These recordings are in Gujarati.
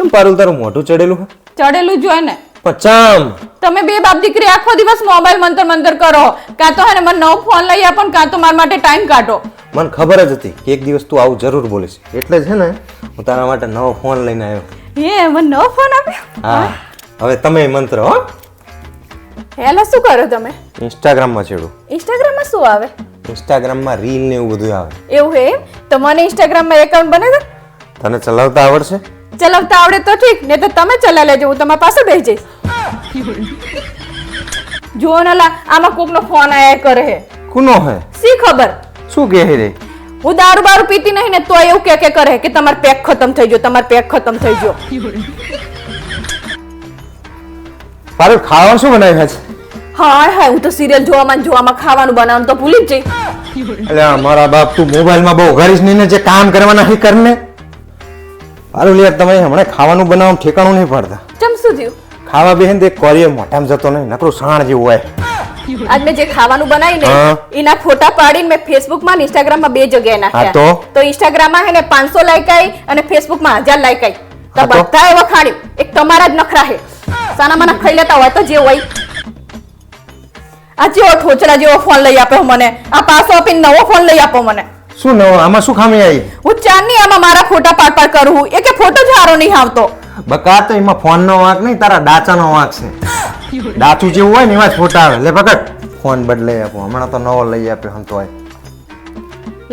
ચમ પારુલ તારું મોઢું ચડેલું ચડેલું જ હોય ને. પચામ. તમે બે બાપ દીકરી આખો દિવસ મોબાઈલ મંતર મંતર કરો. કાં તો હે ને મને નવો ફોન લઈ આપો ને કાં તો મારા માટે ટાઈમ કાઢો. મને ખબર જ હતી કે એક દિવસ તું આવું જરૂર બોલીશ. એટલે છે ને હું તારા માટે નવો ફોન લઈને આવ્યો. હે મને નવો ફોન આપ્યો? હા. હવે તમે મંત્ર હો. હેલો શું કરો તમે? ઇન્સ્ટાગ્રામમાં છેડું. ઇન્સ્ટાગ્રામમાં શું આવે? ઇન્સ્ટાગ્રામમાં રીલ ને એવું બધું આવે. એવું હે? તો મને ઇન્સ્ટાગ્રામમાં એકાઉન્ટ બને દે. તને ચલાવતા આવડશે? ચલાવતા આવડે તો ઠીક ને તો તમે ચલાવી લેજો હું તમારા પાસે બેસી જઈશ. જુઓ નલા આમાં કોકનો ફોન આયા કરે હે. કુનો હે? શી ખબર? શું કહે રે? હું દારૂ બારૂ પીતી નહીં ને તો એવું કે કે કરે કે તમાર પેક ખતમ થઈ ગયો તમાર પેક ખતમ થઈ ગયો. પારો ખાવાનું શું બનાવ્યું છે? હા હા હું તો સિરિયલ જોવામાં જોવામાં ખાવાનું બનાવવાનું તો ભૂલી જ જઈ. એટલે મારા બાપ તું મોબાઈલમાં બહુ ઘરીશ નહીં ને જે કામ કરવાના હી કર પારુલ યાર તમે હમણાં ખાવાનું બનાવવાનું ઠેકાણું નહીં પડતા. ચમ શું થયું? ખાવા બેહન તે કોરીએ મોઢામાં જતો નહીં નકરું સાણ જેવું હોય. આજ મેં જે ખાવાનું બનાવ્યું ને એના ફોટા પાડીને મેં ફેસબુકમાં ને ઇન્સ્ટાગ્રામમાં બે જગ્યાએ નાખ્યા. તો? તો ઇન્સ્ટાગ્રામમાં હે ને પાંચસો લાઈક આવી અને ફેસબુકમાં હજાર લાઈક આવી તો હા તો? બધા એવા ખાડ્યું એક તમારા જ નખરા હે. સાના માના ખાઈ લેતા હોય તો જે હોય. આ જેવો ઠોચરા જેવો ફોન લઈ આપ્યો મને. આ પાસો આપીને નવો ફોન લઈ આપો મને. શું નવો? આમાં શું ખામી આવી? હું ચાંદની આમાં મારા ફોટા પાડ પાડ કરું. એ કે ફોટો જ હારો નહીં આવતો. બકા તો એમાં ફોન નો વાંક નહીં તારા ડાચાનો વાંક છે. ડાચું જેવું હોય ને એમાં જ ફોટા આવે. લે પકડ ફોન બદલાઈ આપો. હમણાં તો નવો લઈ આપ્યો હમ તો હોય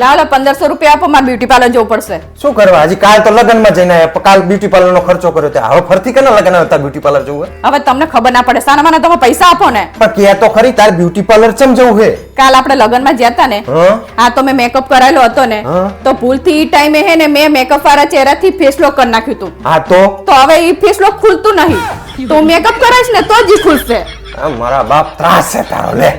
લાલો પંદરસો રૂપિયા આપો મારે બ્યુટી પાર્લર જવું પડશે. શું કરવા? હજી કાલ તો લગ્નમાં જઈને આવ્યા. કાલ બ્યુટી પાર્લર નો ખર્ચો કર્યો તે. હવે ફરતી કેના લગ્ન હતા બ્યુટી પાર્લર જવું હવે તમને ખબર ના પડે. સાના માના તમે પૈસા આપો ને. પણ કે તો ખરી તાર બ્યુટી પાર્લર ચમ જવું હે? કાલ આપણે લગ્નમાં ગયા હતા ને હા. તો મેં મેકઅપ કરાયેલો હતો ને. તો ભૂલથી ઈ ટાઈમે હે ને મેં મેકઅપ વાળા ચહેરાથી ફેસ લોક કરી નાખ્યું હતું હા તો? તો હવે ઈ ફેસ લોક ખુલતું નહીં. તો મેકઅપ કરાઈશ ને તો જ ખુલશે. મારા બાપ ત્રાસ છે તારો લે.